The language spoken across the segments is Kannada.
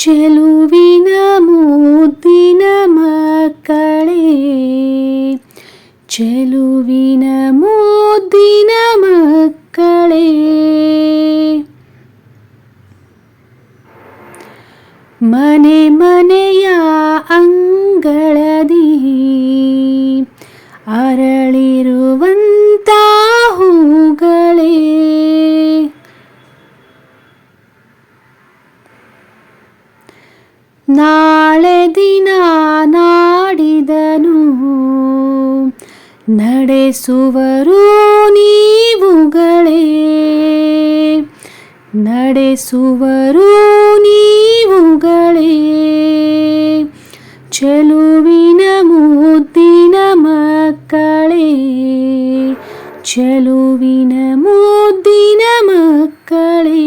ಚೆಲುವಿನ ಮುದ್ದಿನ ಮಕ್ಕಳೇ ಚೆಲುವಿನ ಮುದ್ದಿನ ಮಕ್ಕಳೇ ಮನೆ ಮನೆಯ ನಾಳೆ ದಿನ ನಾಡಿದನು ನಡೆಸುವರು ನೀವುಗಳೇ ನಡೆಸುವರು ನೀವುಗಳೇ ಚೆಲುವಿನ ಮುದ್ದಿನ ಮಕ್ಕಳೇ ಚೆಲುವಿನ ಮುದ್ದಿನ ಮಕ್ಕಳೇ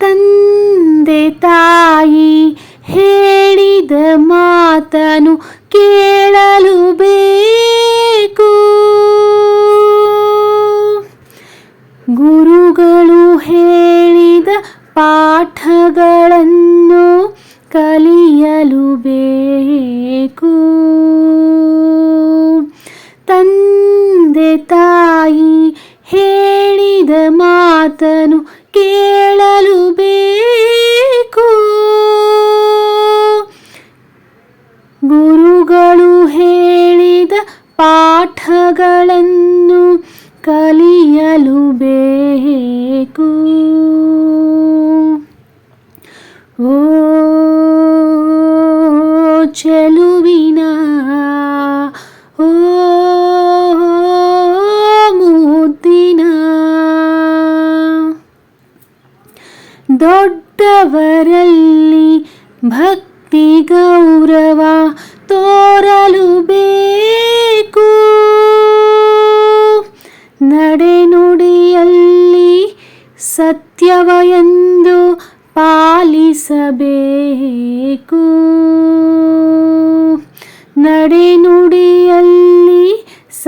ತಂದೆ ತಾಯಿ ಹೇಳಿದ ಮಾತನು ಕೇಳಲು ಬೇಕು. ಗುರುಗಳು ಹೇಳಿದ ಪಾಠಗಳನ್ನು ಕಲಿಯಲು ಬೇಕು ಕೇಳಲು ಬೇಕು. ಗುರುಗಳು ಹೇಳಿದ ಪಾಠಗಳನ್ನು ಕಲಿಯಲು ಬೇಕು. ಓ ಚೆಲುವಿನ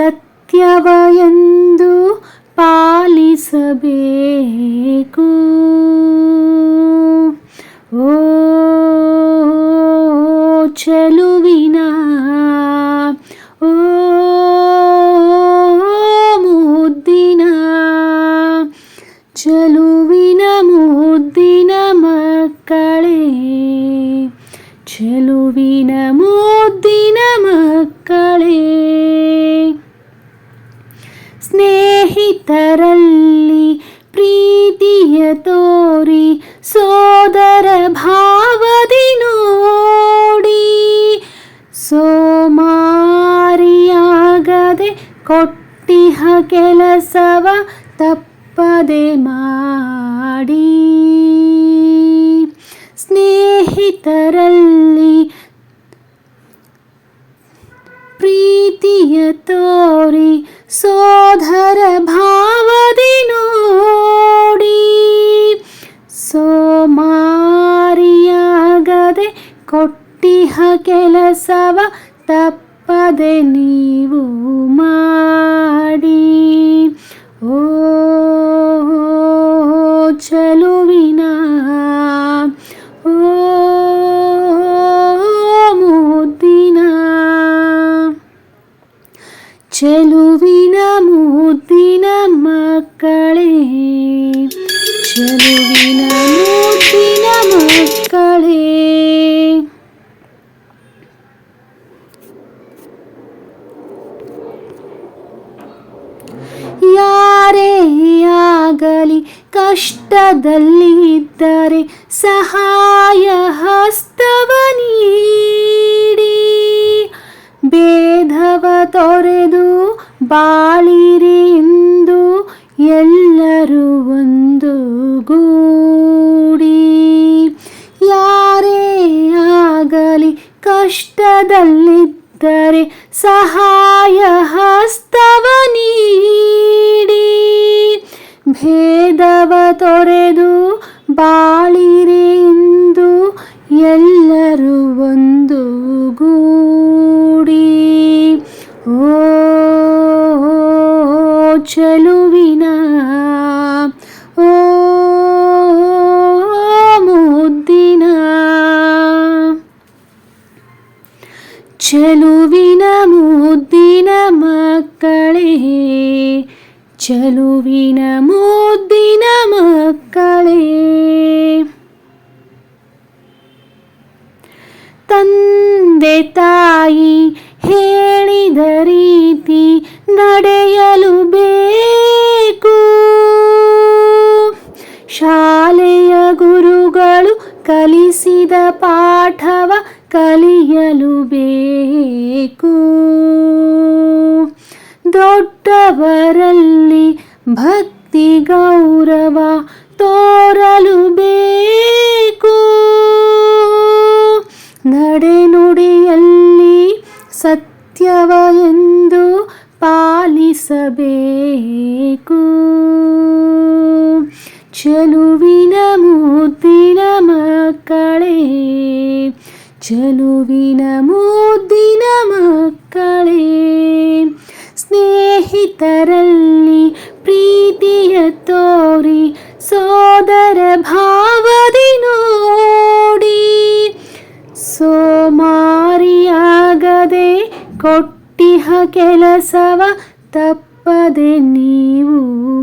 ಸತ್ಯವ ಎಂದು ಪಾಲಿಸಬೇಕು ಓ ಚೆಲುವಿನ ಓ ಮುದ್ದಿನ ಚೆಲುವಿನ ಸ್ನೇಹಿತರಲ್ಲಿ ಪ್ರೀತಿಯ ತೋರಿ ಸೋದರ ಭಾವದಿ ನೋಡಿ ಸೋಮಾರಿಯಾಗದೆ ಕೊಟ್ಟಿಹ ಕೆಲಸವ ತಪ್ಪದೆ ಮಾಡಿ. ಸ್ನೇಹಿತರಲ್ಲಿ ಪ್ರೀತಿಯ ತೋರಿ ಸೋದರ ಭಾವದಿ ನೋಡಿ ಸೋಮಾರಿಯಾಗದೆ ಕೊಟ್ಟಿಹ ಕೆಲಸವ ತಪ್ಪದೆ ನೀವು ಮಾಡಿ. ಓ ಚೆಲುವಿನ ಚೆಲುವಿನ ಮುದ್ದಿನ ಮಕ್ಕಳೇ. ಯಾರೇ ಆಗಲಿ ಕಷ್ಟದಲ್ಲಿ ಇದ್ದರೆ ಸಹಾಯ ಹಸ್ತವ ನೀಡಿ. ಬೇಧವ ತೊರೆದು ಬಾಳಿರಿ ಎಲ್ಲರೂ ಒಂದು ಗೂಡಿ. ಯಾರೇ ಆಗಲಿ ಕಷ್ಟದಲ್ಲಿದ್ದರೆ ಸಹಾಯ ಹಸ್ತವ ನೀಡಿ. ಭೇದವ ತೊರೆದು ಬಾಳಿರಿ ಎಂದು ಎಲ್ಲರೂ ಒಂದು ಗೂಡಿ. ಓ ಚೆಲುವಿನ ಚೆಲುವಿನ ಮುದ್ದಿನ ಮಕ್ಕಳೇ, ಚಲುವಿನ ಮುದ್ದಿನ ಮಕ್ಕಳೇ. ತಂದೆ ತಾಯಿ ಹೇಳಿದ ರೀತಿ ನಡೆಯಲು ಬೇಕು. ಶಾಲೆಯ ಗುರುಗಳು ಕಲಿಸಿದ ಪಾಠವ ಕಲಿಯಲು ಬೇಕು. ದೊಡ್ಡವರಲ್ಲಿ ಭಕ್ತಿ ಗೌರವ ತೋರಲು ಬೇಕು. ನಡೆನುಡಿಯಲ್ಲಿ ಸತ್ಯವ ಎಂದು ಪಾಲಿಸಬೇಕು. ಚೆಲುವಿನ ಮೂರ್ತಿನ ಮಕ್ಕಳೇ ಚೆಲುವಿನ ಮುದ್ದಿನ ಮಕ್ಕಳೇ ಸ್ನೇಹಿತರಲ್ಲಿ ಪ್ರೀತಿಯ ತೋರಿ ಸೋದರ ಭಾವದಿ ನೋಡಿ. ಸೋಮಾರಿಯಾಗದೆ ಕೊಟ್ಟಿಹ ಕೆಲಸವ ತಪ್ಪದೆ ನೀವು